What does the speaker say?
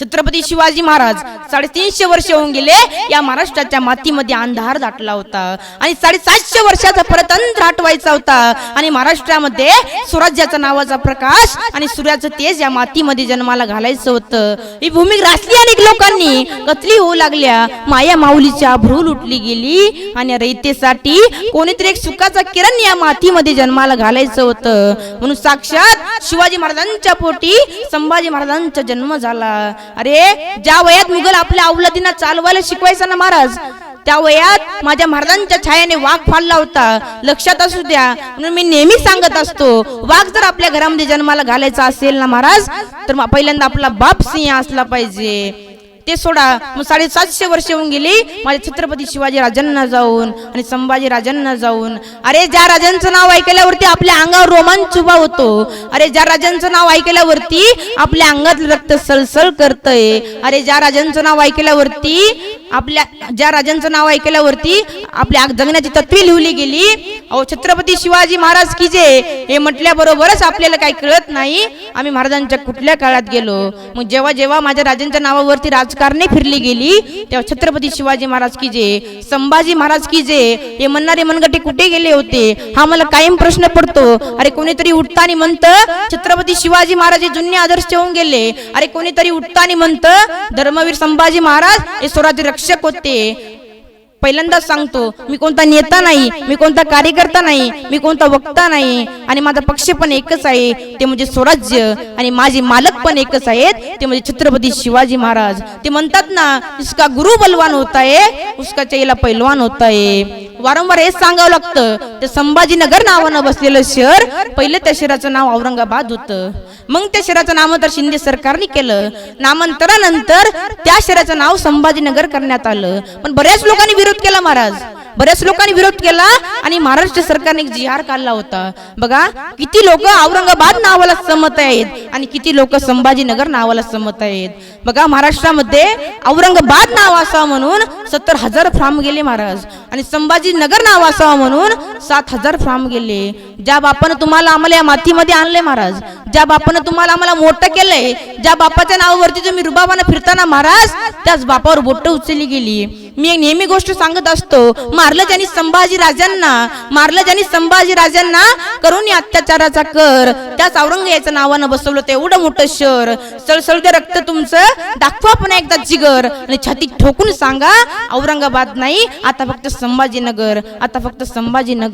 छत्रपती शिवाजी महाराज साडेतीनशे वर्ष होऊन गेले या महाराष्ट्राच्या मातीमध्ये अंधार दाटला होता. आणि साडेसातशे वर्षाचा परतंत्र आठवायचा होता. आणि महाराष्ट्रामध्ये स्वराज्याचा नावाचा प्रकाश आणि सूर्याचं तेज या मातीमध्ये जन्माला घालायचं होतं. ही भूमी ग्रासली अनेक लोकांनी. कतली होऊ लागल्या. माया माऊलीच्या भ्रू लुटली गेली. आणि रयतेसाठी कोणीतरी एक सुखाचा किरण या मातीमध्ये जन्माला घालायचं होतं. म्हणून साक्षात शिवाजी महाराजांच्या पोटी संभाजी महाराजांचा जन्म झाला. अरे ज्या वयात मुघल आपल्या अवलादींना चालवायला शिकवायचा ना महाराज त्या वयात माझ्या महाराजांच्या छायाने वाघ फाडला होता. लक्षात असू द्या म्हणून मी नेहमी सांगत असतो वाघ जर आपल्या घरामध्ये जन्माला घालायचा असेल ना महाराज तर पहिल्यांदा आपला बाप सिंह असला पाहिजे. ते सोडा. मग साडेसातशे वर्ष होऊन गेली माझ्या छत्रपती शिवाजी राजांना जाऊन आणि संभाजी राजांना जाऊन. अरे ज्या राजांचं नाव ऐकल्यावरती आपल्या अंगावर रोमांच उभा होतो. अरे ज्या राजांचं नाव ऐकल्यावरती आपल्या अंगात रक्त सळसळ करतय. अरे ज्या राजांचं नाव ऐकल्यावरती आपल्या ज्या राजांचं नाव ऐकल्यावरती आपल्या जगण्याची तत्वे लिहिली गेली. अहो छत्रपती शिवाजी महाराज की जे हे म्हटल्याबरोबरच आपल्याला काही कळत नाही. आम्ही महाराजांच्या कुठल्या काळात गेलो? मग जेव्हा जेव्हा माझ्या राजांच्या नावावरती राजकारणी फिरली गेली तेव्हा छत्रपती शिवाजी महाराज की जे संभाजी महाराज की जे हे म्हणणारे मनगटे कुठे गेले होते? हा मला कायम प्रश्न पडतो. अरे कोणीतरी उठताना म्हणतं छत्रपती शिवाजी महाराज हे जुने आदर्श होऊन गेले. अरे कोणीतरी उठताना म्हणतं धर्मवीर संभाजी महाराज हे स्वराज्य रक्षक होते. पहिल्यांदाच सांगतो मी कोणता नेता नाही मी कोणता कार्यकर्ता नाही मी कोणता वक्ता नाही. आणि माझा पक्ष पण एकच आहे ते म्हणजे स्वराज्य. आणि माझे मालक पण एकच आहेत ते म्हणजे छत्रपती शिवाजी महाराज. ते म्हणतात ना इसका गुरु बलवान होता है उसका चेला पैलवान होता है. वारंवार हेच सांगावं लागतं. ते संभाजीनगर नावानं बसलेलं शहर पहिले त्या शहराचं नाव औरंगाबाद होतं. मग त्या शहराचं नामांतर शिंदे सरकारने केलं. नामांतरानंतर त्या शहराचं नाव संभाजीनगर करण्यात आलं. पण बऱ्याच लोकांनी विरोध केला महाराज. बऱ्याच लोकांनी विरोध केला आणि महाराष्ट्र सरकारने एक जिहार काढला होता. बघा किती लोक औरंगाबाद नावाला सहमत आहेत आणि किती लोक संभाजीनगर नावाला सहमत आहेत. बघा महाराष्ट्रामध्ये औरंगाबाद नाव असावं म्हणून सत्तर हजार फॉर्म गेले महाराज आणि संभाजीनगर नाव असावं म्हणून सात हजार फॉर्म गेले. ज्या बापानं तुम्हाला आम्हाला या मातीमध्ये आणले महाराज ज्या बापानं तुम्हाला आम्हाला मोठं केलंय ज्या बापाच्या नावावरती तुम्ही रुबाबानं फिरताना महाराज त्याच बापावर बोट उचलली गेली. मी एक नेहमी गोष्ट सांगत असतो मारलं ज्यांनी संभाजी राजांना मारलं ज्यांनी संभाजी राजांना करून अत्याचाराचा कर. त्याच औरंगजेबाच्या नावानं बसवलं तेवढं एवढं मोठं शहर. सळसळते रक्त तुमचं दाखवा पण एकदा जिगर. आणि छाती ठोकून सांगा औरंगाबाद नाही आता फक्त संभाजीनगर आता फक्त संभाजीनगर.